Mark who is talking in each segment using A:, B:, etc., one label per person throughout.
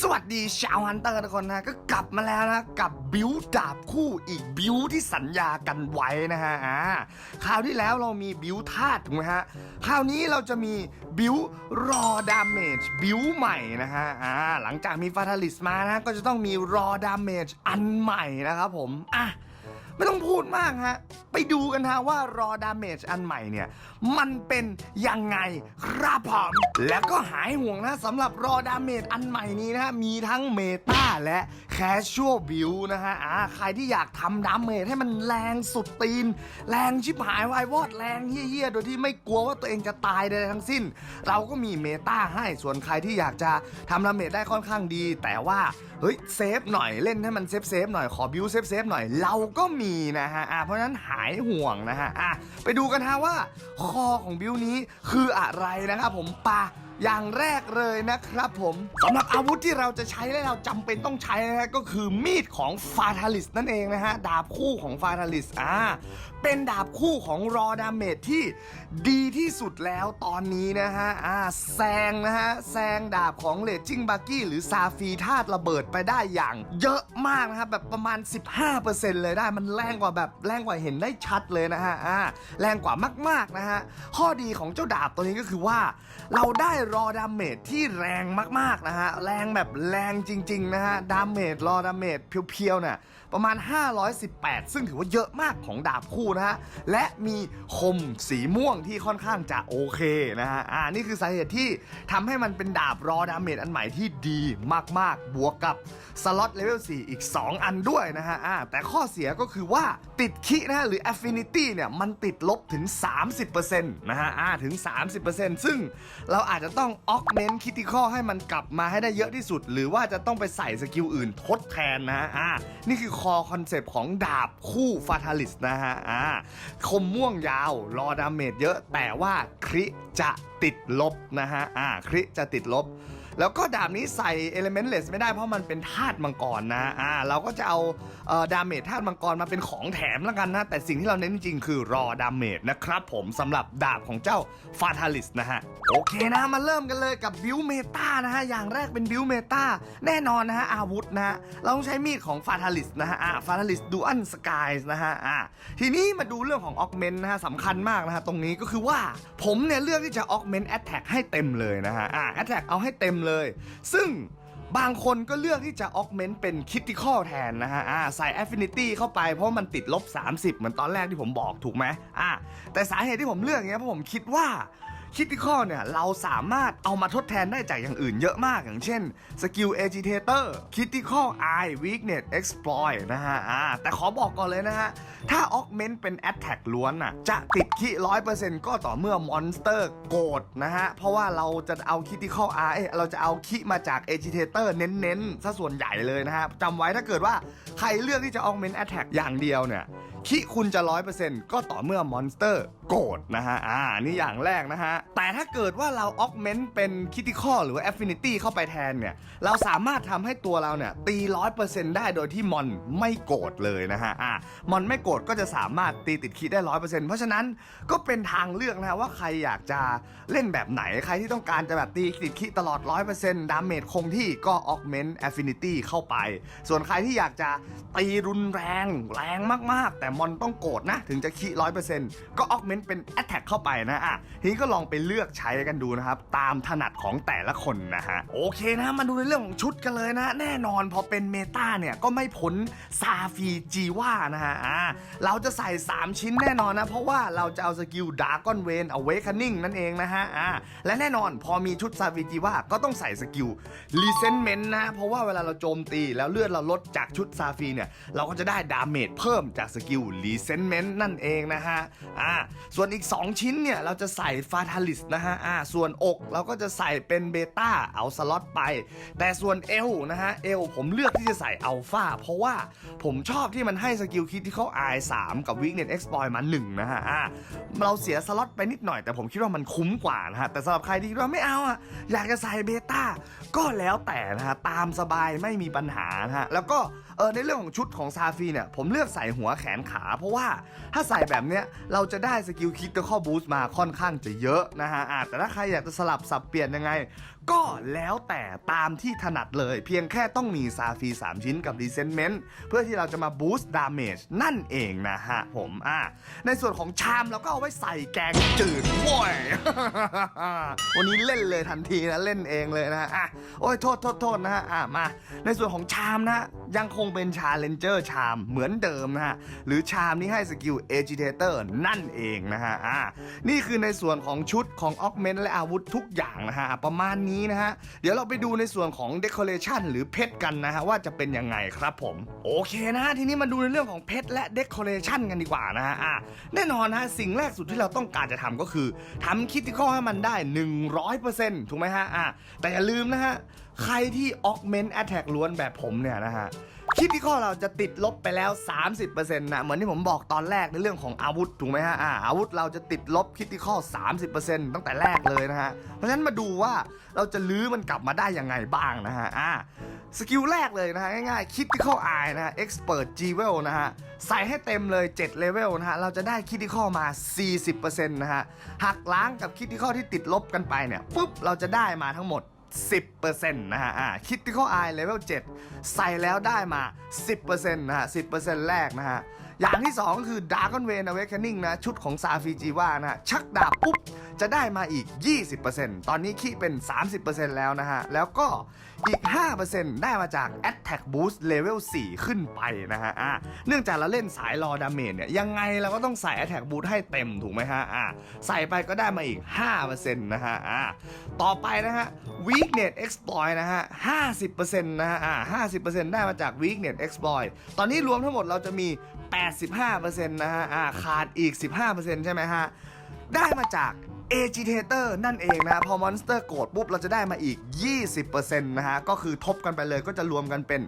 A: สวัสดีชาวฮันเตอร์ทุกคนนะก็กลับมาแล้วนะกับบิวดาบคู่อีกบิวที่สัญญากันไว้นะฮะอ่าคราวที่แล้วเรามีบิวธาตุถูกไหมฮะคราวนี้เราจะมีบิวรอดาเมจบิวใหม่นะฮะอ่าหลังจากมีฟาทาลิสมานะก็จะต้องมีรอดาเมจอันใหม่นะครับผมอะ ไม่ต้องพูดมากฮะ ไปดูกันฮะว่ารอดาเมจอันใหม่เนี่ย มันเป็นยังไงครับผมแล้วก็หายห่วงนะสำหรับรอดาเมจอันใหม่นี้นะฮะ มีทั้งเมตาและแคชชวลบิวนะฮะอ่าใครที่อยากทำดาเมจให้มันแรงสุดตีน แรงชิบหายวายวอดแรงเฮี้ยๆ โดยที่ไม่กลัวว่าตัวเองจะตายใดๆทั้งสิ้น เราก็มีเมตาให้ส่วนใครที่อยากจะทำดาเมจได้ค่อนข้างดี แต่ว่าเฮ้ยเซฟหน่อยเล่นให้มันเซฟเซฟหน่อยขอบิวเซฟเซฟหน่อยเราก็มีนะฮะอะเพราะฉะนั้นหายห่วงนะฮะอะไปดูกันฮะว่าคอของบิวนี้คืออะไรนะครับผมปา อย่างแรกเลยนะครับผมสำหรับอาวุธที่เราจะใช้และเราจำเป็นต้องใช้นะฮะก็คือมีดของฟาทาลิสนั่นเองนะฮะ ดาบคู่ของฟาทาลิสอ่าเป็นดาบคู่ของรอดาเมจที่ดีที่สุดแล้วตอนนี้นะฮะอ่าแซงนะฮะ แซงดาบของเลจิ้งบักกี้หรือซาฟีธาตุระเบิดไปได้อย่าง เยอะมากนะครับแบบประมาณ 15%เลยได้มันแรงกว่าแบบแรงกว่าเห็นได้ชัดเลยนะฮะอ่าแรงกว่ามากๆนะฮะข้อดีของเจ้าดาบตัวนี้ก็คือว่าเราได้รอดาเมจที่แรงมากๆนะฮะ แรงแบบแรงจริง ๆ นะฮะ ดาเมจรอดาเมจเพียวๆเนี่ย ประมาณ 518 ซึ่งถือว่าเยอะมากของดาบคู่นะฮะ และมีคมสีม่วงที่ค่อนข้างจะโอเคนะฮะ อ่า นี่คือสาเหตุที่ทำให้มันเป็นดาบรอดาเมจอันใหม่ที่ดีมากๆ บวกกับสล็อตเลเวล4อีก 2 อันด้วยนะฮะ อ่า แต่ข้อเสียก็คือว่าติดคินะฮะหรือ affinity เนี่ย มันติดลบถึง 30%นะฮะ อ่า ถึง 30%ซึ่งเราอาจจะต้อง augment critical ให้มันกลับมาให้ได้เยอะที่สุด หรือว่าจะต้องไปใส่สกิลอื่นทดแทนนะฮะ อ่า นี่คือคอคอนเซปต์ของดาบคู่ฟาทาลิสนะฮะอ่าคมม่วงยาว รอดาเมจเยอะแต่ว่าคริจะติดลบนะฮะอ่าคริจะติดลบ แล้วก็ดาบนี้ใส่ Elementless ไม่ได้เพราะมันเป็นธาตุมังกรนะอ่าเราก็จะเอาเอ่อดาเมจธาตุมังกรมาเป็นของแถมแล้วกันนะ แต่สิ่งที่เราเน้นจริงคือรอดาเมจนะครับผมสำหรับดาบของเจ้าฟาทาลิสนะฮะ โอเคนะมาเริ่มกันเลยกับบิวเมตานะฮะ อย่างแรกเป็นบิวเมตาแน่นอนนะฮะ อาวุธนะฮะ เราต้องใช้มีดของฟาทาลิสนะฮะฟาทาลิสดูอันสกายนะฮะอ่าทีนี้มาดูเรื่องของออกเมนนะฮะสำคัญมากนะฮะ ตรงนี้ก็คือว่าผมเนี่ยเลือกที่จะออกเมนแอตแทกให้เต็มเลยนะฮะอ่าแอตแทกเอาให้เต็มเลย ซึ่งบางคนก็เลือกที่จะออกเมนต์เป็น critical แทนนะฮะอ่าใส่ Affinity เข้าไปเพราะมันติดลบ 30 เหมือนตอนแรกที่ผมบอกถูกไหมอ่าแต่สาเหตุที่ผมเลือกอย่างเนี้ยเพราะผมคิดว่า คิ t ิคอเนี่ย เราสามารถเอามาทดแทนได้จากอย่างอื่นเยอะมากอย่างเช่นสกิล Agitator Critical Eye Weakness Exploit นะฮะอ่าแต่ขอบอกก่อนเลยนะฮะ ถ้าออกเมนต์เป็น Attack ล้วนอะจะติดคิร้อยเปอร์เซ็นต์ก็ต่อเมื่อมอนสเตอร์โกรธนะฮะ เพราะว่าเราจะเอาคิ t ิคอล Eye เอ้ยเราจะเอาคิมาจาก Agitator เน้นๆซะส่วนใหญ่เลยนะฮะจำไว้ถ้าเกิดว่าใครเลือกที่จะออกเมนต์ Attack อย่างเดียวเนี่ย คิคุณจะร้อยเปอร์เซ็นต์ก็ต่อเมื่อมอนสเตอร์โกรธนะฮะ อ่า นี่อย่างแรกนะฮะ แต่ถ้าเกิดว่าเราออกเมนต์เป็นคิ t ิคอหรือว่า Affinity เข้าไปแทนเนี่ย เราสามารถทำให้ตัวเราเนี่ย ตีร้อยเปอร์เซ็นต์ได้โดยที่มอนไม่โกรธเลยนะฮะ อ่ามอนไม่โกรธก็จะสามารถตีติดคิได้ร้อยเปอร์เซ็นต์เพราะฉะนั้นก็เป็นทางเลือกนะฮะว่าใครอยากจะเล่นแบบไหน ใครที่ต้องการจะแบบตีติดคิตลอดร้อยเปอร์เซ็นต์ดาเมจคงที่ก็ออกเมนต์ Affinity เข้าไป ส่วนใครที่อยากจะตีรุนแรงแรงมากๆ แต่มอนต้องโกรธนะ ถึงจะคิร้อยเปอร์เซ็นต์ก็ออกเมนต์เป็น Attack เข้าไปนะอะทีนี้ก็ลองไปเลือกใช้กันดูนะครับ ตามถนัดของแต่ละคนนะฮะ โอเคนะ มาดูในเรื่องของชุดกันเลยนะ แน่นอนพอเป็นเมตาเนี่ย ก็ไม่พ้นซาฟีจีว่านะฮะอ่าเราจะใส่ 3 ชิ้นแน่นอนนะ เพราะว่าเราจะเอาสกิลดาร์กอนเวนเอาเวคันนิ่งนั่นเองนะฮะอ่าและแน่นอนพอมีชุดซาฟีจีว่าก็ต้องใส่สกิลรีเซนเมนต์นะ เพราะว่าเวลาเราโจมตีแล้วเลือดเราลดจากชุดซาฟีเนี่ยเราก็จะได้ดาเมจเพิ่มจากสกิลรีเซนเมนต์นั่นเองนะฮะอ่าส่วนอีก 2 ชิ้นเนี่ย เราจะใส่ฟาทาลิสนะฮะอ่าส่วนอกเราก็จะใส่เป็นเบต้าเอาสล็อตไป แต่ส่วนเอลนะฮะเอลผมเลือกที่จะใส่อัลฟาเพราะว่าผมชอบที่มันให้สกิลคิดที่เขาไอสามกับวิกเน็ตเอ็กซ์พอยมา1นะฮะอ่าเราเสียสล็อตไปนิดหน่อยแต่ผมคิดว่ามันคุ้มกว่านะฮะแต่สำหรับใครที่คิดว่าไม่เอาอะอยากจะใส่เบต้าก็แล้วแต่นะฮะตามสบายไม่มีปัญหานะฮะแล้วก็ เออในเรื่องของชุดของซาฟีเนี่ยผมเลือกใส่หัวแขนขา เพราะว่าถ้าใส่แบบเนี้ยเราจะได้สกิลคิด i ข้อบูสต์มาค่อนข้างจะเยอะนะฮะอะแต่ถ้าใครอยากจะสลับสับเปลี่ยนยังไง ก็แล้วแต่ตามที่ถนัดเลย เพียงแค่ต้องมีซาฟี 3 ชิ้นกับดีเซนเมนต์เพื่อที่เราจะมาบูสต์ดาเมจนั่นเองนะฮะผมอะในส่วนของชามเราก็เอาไว้ใส่แกงจืดโว้ย วันนี้เล่นเลยทันทีนะ เล่นเองเลยนะฮะอะโอ้ยโทษโทษโทษนะฮะอะมา ในส่วนของชามนะยังคงเป็นชาเลนเจอร์ชามเหมือนเดิมนะฮะ หรือชามนี้ให้สกิลเอจิเ t เตอร์นั่นเองนะฮะอะนี่คือในส่วนของชุดของออกเมนและอาวุธทุกอย่างนะฮะประมาณนี้นะฮะ เดี๋ยวเราไปดูในส่วนของเดคอเรชันหรือเพชรกันนะฮะ ว่าจะเป็นยังไงครับผม โอเคนะฮะ ทีนี้มาดูในเรื่องของเพชรและเดคอเรชันกันดีกว่านะฮะอะแน่นอนนะฮะ สิ่งแรกสุดที่เราต้องการจะทำก็คือทำคิดที่ข้อให้มันได้ 100%ถูกไหมฮะอะแต่อย่าลืมนะฮะ ใครที่ออกเมน t แอ t แทกล้วนแบบผมเนี่ยนะฮะ คิดที่ข้อเราจะติดลบไปแล้ว 30%นะเหมือนที่ผมบอกตอนแรกในเรื่องของอาวุธถูกไหมฮะอ่าอาวุธเราจะติดลบคิดที่ข้อ 30%ตั้งแต่แรกเลยนะฮะ เพราะฉะนั้นมาดูว่าเราจะลื้อมันกลับมาได้ยังไงบ้างนะฮะอ่าสกิลแรกเลยนะฮะง่ายๆ Critical Eye นะฮะ Expert G w e l นะฮะใส่ให้เต็มเลย 7 เลเวลนะฮะ เราจะได้ Critical มา 40%นะฮะหักล้างกับ Critical ที่ติดลบกันไปเนี่ยปุ๊บเราจะได้มาทั้งหมด 10%นะฮะอ่า Critical Eye Level 7 ใส่แล้วได้มา 10%นะฮะ 10%แรกนะฮะ อย่างที่ 2 คือ Dragon Vein Awakening นะ ชุดของซาฟีจีว่านะ ชักดาบปุ๊บ จะได้มาอีก 20%ตอนนี้คิเป็น 30%แล้วนะฮะ แล้วก็อีก 5%ได้มาจาก Attack Boost Level 4 ขึ้นไปนะฮะอ่าเนื่องจากเราเล่นสายรอดาเมจเนี่ย ยังไงเราก็ต้องใส่ Attack Boost ให้เต็มถูกไหมฮะอ่าใส่ไปก็ได้มาอีก 5%นะฮะอ่าต่อไปนะฮะ Weakness Exploit นะฮะ 50%นะฮะอ่า50%ได้มาจาก Weakness Exploit ตอนนี้รวมทั้งหมดเราจะมี 85%นะฮะอ่าขาดอีก 15%ใช่ไหมฮะได้มาจาก Agitator นั่นเองนะฮะพอมอนสเตอร์โกรธปุ๊บ เราจะได้มาอีก 20%นะฮะ ก็คือทบกันไปเลยก็จะรวมกันเป็น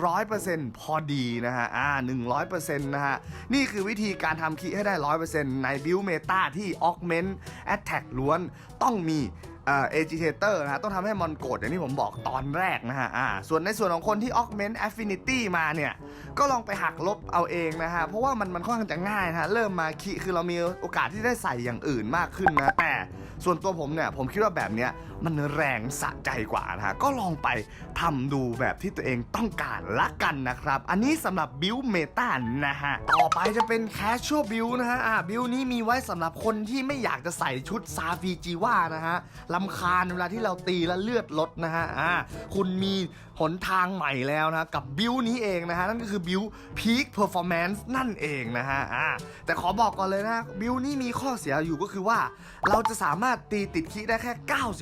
A: 100%พอดีนะฮะ อ่า 100%นะฮะ นี่คือวิธีการทำคีให้ได้ 100%ในบิลเมตาที่ Augment Attack ล้วนต้องมี เอ่อ agitator นะฮะต้องทำให้มอนโกรธอย่างที่ผมบอกตอนแรกนะฮะอ่าส่วนในส่วนของคนที่ augment affinity มาเนี่ย ก็ลองไปหักลบเอาเองนะฮะ เพราะว่ามันมันค่อนข้างจะง่ายนะฮะ เริ่มมาคิคือเรามีโอกาสที่ได้ใส่อย่างอื่นมากขึ้นนะ แต่ส่วนตัวผมเนี่ย ผมคิดว่าแบบเนี้ยมันแรงสะใจกว่านะฮะ ก็ลองไปทำดูแบบที่ตัวเองต้องการละกันนะครับ อันนี้สำหรับบิวเมตานะฮะ ต่อไปจะเป็น casual build นะฮะอ่าบิวนี้มีไว้สำหรับคนที่ไม่อยากจะใส่ชุดซาฟีจีว่านะฮะลำคาญเวลาที่เราตีแล้วเลือดลดนะฮะอ่าคุณมีหนทางใหม่แล้วนะกับบิวนี้เองนะฮะนั่นก็คือบิว peak performance นั่นเองนะฮะอ่าแต่ขอบอกก่อนเลยนะบิวนี้มีข้อเสียอยู่ก็คือว่า เราจะสามารถตีติดคิได้แค่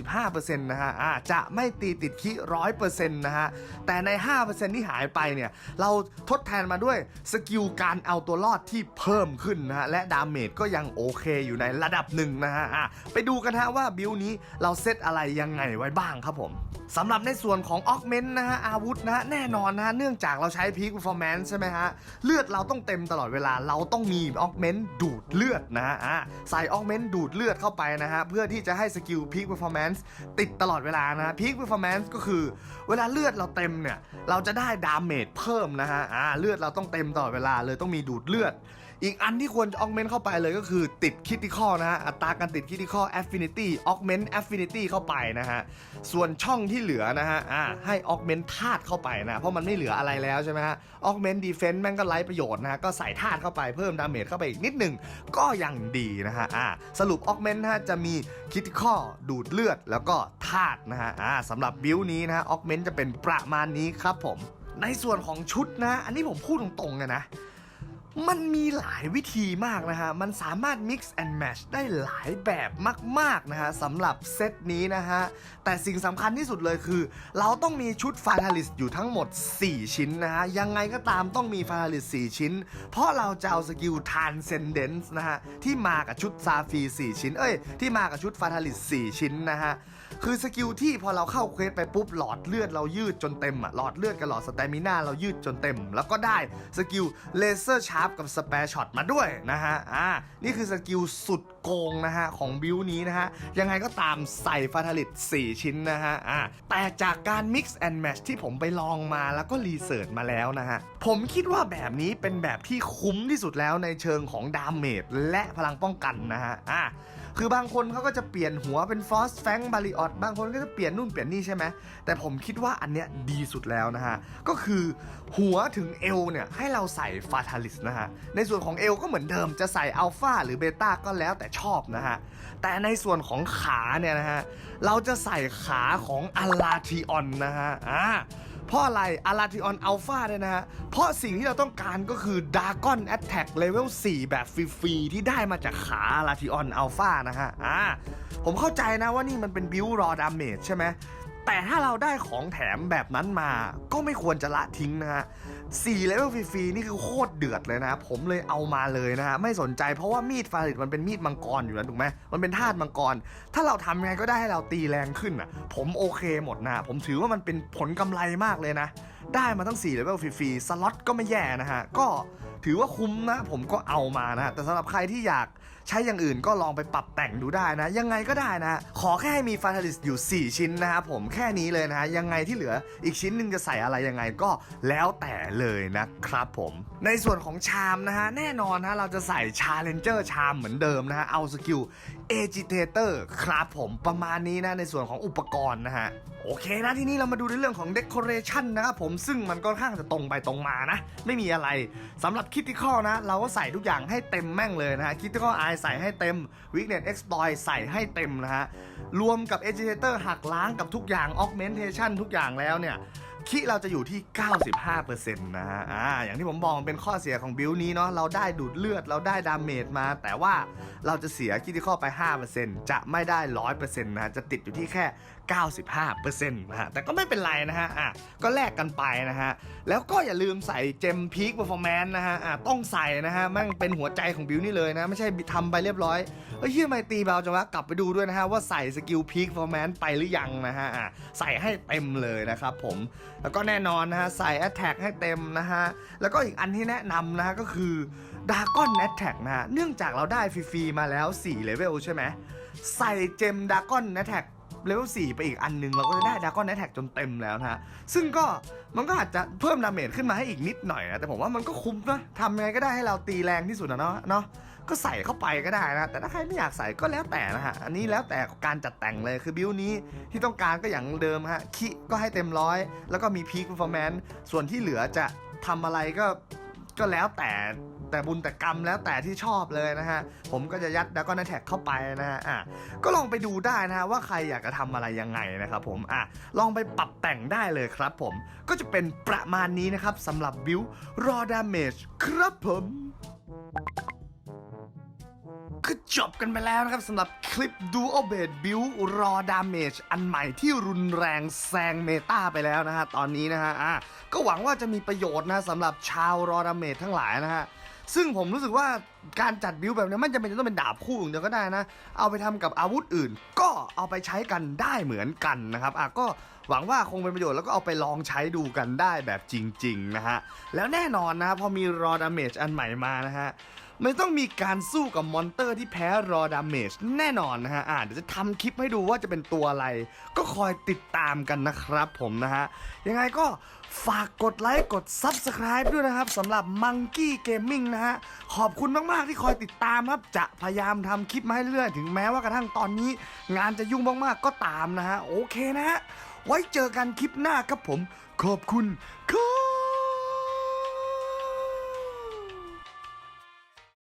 A: 95%นะฮะอ่าจะไม่ตีติดคิ100%นะฮะแต่ใน 5%ที่หายไปเนี่ยเราทดแทนมาด้วยสกิลการเอาตัวรอดที่เพิ่มขึ้นนะฮะและดาเมจก็ยังโอเคอยู่ในระดับหนึ่งนะฮะอะไปดูกันฮะว่าบิวนี้เราเซตอะไรยังไงไว้บ้างครับผมสำหรับในส่วนของออกเมนต์นะฮะอาวุธนะฮะแน่นอนนะฮะเนื่องจากเราใช้พีค performance ใช่ไหมฮะ เลือดเราต้องเต็มตลอดเวลาเราต้องมีออกเมนต์ดูดเลือดนะฮะใส่ออกเมนต์ดูดเลือดเข้าไปนะฮะ เพื่อที่จะให้สกิลพีค performance ติดตลอดเวลานะฮะพีค performance ก็คือ เวลาเลือดเราเต็มเนี่ย เราจะได้ดาเมจเพิ่มนะฮะเลือดเราต้องเต็มตลอดเวลาเลยต้องมีดูดเลือด อีกอันที่ควรออกเมนต์เข้าไปเลยก็คือติดคิติคอนะฮะ อัตราการติดคิติคอ affinity augment affinity เข้าไปนะฮะ ส่วนช่องที่เหลือนะฮะอ่าให้ augment ธาตุเข้าไปนะ เพราะมันไม่เหลืออะไรแล้วใช่ไหมฮะ augment defense แม่งก็ไร้ประโยชน์นะฮะ ก็ใส่ธาตุเข้าไปเพิ่มดาเมจเข้าไปอีกนิดหนึ่งก็ยังดีนะฮะอ่าสรุป augment นะฮะจะมีคิติคอดูดเลือดแล้วก็ธาตุนะฮะอ่าสำหรับบิลนี้นะฮะ augment จะเป็นประมาณนี้ครับผมในส่วนของชุดนะ อันนี้ผมพูดตรงๆเลยนะ มันมีหลายวิธีมากนะฮะ มันสามารถ mix and match ได้หลายแบบมากๆนะฮะสำหรับเซตนี้นะฮะ แต่สิ่งสำคัญที่สุดเลยคือ เราต้องมีชุดฟาทาลิสอยู่ทั้งหมด 4 ชิ้นนะฮะ ยังไงก็ตามต้องมีฟาทาลิส4ชิ้น เพราะเราจะเอาสกิล Transcendence นะฮะ ที่มากับชุดซาฟี 4 ชิ้น เอ้ย ที่มากับชุดฟาทาลิส4 ชิ้นนะฮะคือสกิลที่พอเราเข้าเควสไปปุ๊บหลอดเลือดเรายืดจนเต็มอะหลอดเลือดกับหลอดสเตมิน่าเรายืดจนเต็ม แล้วก็ได้สกิลเลเซอร์ชาร์ปกับสเปรช็อตมาด้วยนะฮะอ่านี่คือสกิลสุดโกงนะฮะของบิวนี้นะฮะยังไงก็ตามใส่ฟาทาลิต4 ชิ้นนะฮะอ่าแต่จากการ Mix and Match ที่ผมไปลองมาแล้วก็รีเสิร์ชมาแล้วนะฮะผมคิดว่าแบบนี้เป็นแบบที่คุ้มที่สุดแล้วในเชิงของดาเมจและพลังป้องกันนะฮะอ่า คือบางคนเขาก็จะเปลี่ยนหัวเป็นฟอสแฟงบาริออตบางคนก็จะเปลี่ยนนู่นเปลี่ยนนี่ใช่ไหมแต่ผมคิดว่าอันเนี้ยดีสุดแล้วนะฮะ ก็คือหัวถึงเอวเนี่ยให้เราใส่ฟาทาลิสนะฮะ ในส่วนของเอวก็เหมือนเดิมจะใส่อัลฟาหรือเบต้าก็แล้วแต่ชอบนะฮะ แต่ในส่วนของขาเนี่ยนะฮะ เราจะใส่ขาของอาราทิออนนะฮะอ่า เพราะอะไรอาราทิออนอัลฟาเนี่ยนะฮะ เพราะสิ่งที่เราต้องการก็คือดากอนแอตแทกเลเวล4แบบฟรีๆ ที่ได้มาจากขาอาราทิออนอัลฟานะฮะ อ่า ผมเข้าใจนะว่านี่มันเป็นบิวรอดาเมจใช่ไหมแต่ถ้าเราได้ของแถมแบบนั้นมาก็ไม่ควรจะละทิ้งนะฮะ 4เลเวลฟรีๆนี่คือโคตรเดือดเลยนะ ผมเลยเอามาเลยนะฮะไม่สนใจเพราะว่ามีดฟาริดมันเป็นมีดมังกรอยู่แล้วถูกไหมมันเป็นธาตุมังกร ถ้าเราทำยังไงก็ได้ให้เราตีแรงขึ้นอะ ผมโอเคหมดนะ ผมถือว่ามันเป็นผลกำไรมากเลยนะ ได้มาตั้ง4เลเวลฟรีๆสล็อตก็ไม่แย่นะฮะ ก็ถือว่าคุ้มนะ ผมก็เอามานะ แต่สำหรับใครที่อยากใช้อย่างอื่นก็ลองไปปรับแต่งดูได้นะ ยังไงก็ได้นะ ขอแค่ให้มีฟาทาลิสอยู่ 4 ชิ้นนะครับผมแค่นี้เลยนะฮะยังไงที่เหลืออีกชิ้นหนึ่งจะใส่อะไรยังไงก็แล้วแต่เลยนะครับผม ในส่วนของชามนะฮะ แน่นอนนะเราจะใส่ชาเลนเจอร์ชามเหมือนเดิมนะฮะ เอาสกิล Agitator ครับผมประมาณนี้นะในส่วนของอุปกรณ์นะฮะ โอเคนะทีนี้เรามาดูในเรื่องของ Decoration นะครับผมซึ่งมันก็ค่อนข้างจะตรงไปตรงมานะ ไม่มีอะไรสำหรับ Critical นะ เราก็ใส่ทุกอย่างให้เต็มแม่งเลยนะฮะ Critical Eye ใส่ให้เต็ม Weakness Exploit ใส่ให้เต็มนะฮะ รวมกับ Agitator หักล้างกับทุกอย่าง Augmentation ทุกอย่างแล้วเนี่ย คิเราจะอยู่ที่ 95%นะฮะอ่าอย่างที่ผมบอกมันเป็นข้อเสียของบิลนี้เนาะเราได้ดูดเลือดเราได้ดาเมจมา แต่ว่าเราจะเสียคิติคอไป 5%จะไม่ได้ 100%นะฮะจะติดอยู่ที่แค่ 95%นะฮะแต่ก็ไม่เป็นไรนะฮะอะก็แลกกันไปนะฮะ แล้วก็อย่าลืมใส่เจมพีคเปอร์ฟอร์แมนซ์นะฮะอะต้องใส่นะฮะมันเป็นหัวใจของบิลนี่เลยนะ ไม่ใช่ทำไปเรียบร้อยเฮ้ยเฮียไม่ตีเบาจังวะกลับไปดูด้วยนะฮะว่าใส่สกิลพีคเปอร์ฟอร์แมนซ์ไปหรือยังนะฮะอะใส่ให้เต็มเลยนะครับผม แล้วก็แน่นอนนะฮะใส่ Attack ให้เต็มนะฮะ แล้วก็อีกอันที่แนะนำนะฮะก็คือดากอน Attack นะะเนื่องจากเราได้ฟรีๆมาแล้ว4เลเวลใช่ไหมใส่เจมดากอน Attack เลเวล4ไปอีกอันหนึง เราก็จะได้ดากอน Attack จนเต็มแล้วนะฮะ ซึ่งก็มันก็อาจจะเพิ่มดาเมจขึ้นมาให้อีกนิดหน่อยนะ แต่ผมว่ามันก็คุ้มนะทำยังไงก็ได้ให้เราตีแรงที่สุดนะเนาะเนาะ ก็ใส่เข้าไปก็ได้นะ แต่ถ้าใครไม่อยากใส่ก็แล้วแต่นะฮะ อันนี้แล้วแต่การจัดแต่งเลย คือบิวนี้ที่ต้องการก็อย่างเดิมฮะ คิก็ให้เต็มร้อย แล้วก็มีพีค p พ r ฟอร์แมนซ์ ส่วนที่เหลือจะทำอะไรก็ก็แล้วแต่แต่บุญแต่กรรมแล้วแต่ที่ชอบเลยนะฮะ ผมก็จะยัดแล้วก็นัแท็กเข้าไปนะฮะอะก็ลองไปดูได้นะฮะว่าใครอยากจะทำอะไรยังไงนะครับผมอะลองไปปรับแต่งได้เลยครับผมก็จะเป็นประมาณนี้นะครับสำหรับบิวรอดาเมจครับผม คือจบกันไปแล้วนะครับสำหรับคลิป Duo b a s Build Raw Damage อันใหม่ที่รุนแรงแซงเมตาไปแล้วนะฮะ ตอนนี้นะฮะอะก็หวังว่าจะมีประโยชน์นะสำหรับชาว Raw Damage ทั้งหลายนะฮะ ซึ่งผมรู้สึกว่าการจัดบิวแบบนี้มันจะเป็นจะต้องเป็นดาบคู่อย่างเดียวก็ได้นะ เอาไปทำกับอาวุธอื่น ก็เอาไปใช้กันได้เหมือนกันนะครับอะก็หวังว่าคงเป็นประโยชน์แล้วก็เอาไปลองใช้ดูกันได้แบบจริง ๆ นะฮะ แล้วแน่นอนนะฮะพอมี Raw Damage อันใหม่มานะฮะ ไม่ต้องมีการสู้กับมอนเตอร์ที่แพ้รอดาเมจแน่นอนนะฮะอ่าเดี๋ยวจะทำคลิปให้ดูว่าจะเป็นตัวอะไร ก็คอยติดตามกันนะครับผมนะฮะ ยังไงก็ฝากกดไลค์กด Subscribe ด้วยนะครับสำหรับ Monkey Gaming นะฮะ ขอบคุณมาก ๆ ที่คอยติดตามครับ จะพยายามทำคลิปมาให้เรื่อยถึงแม้ว่ากระทั่งตอนนี้ งานจะยุ่งมาก ๆ ก็ตามนะฮะ โอเคนะฮะ ไว้เจอกันคลิปหน้าครับผม ขอบคุณครับ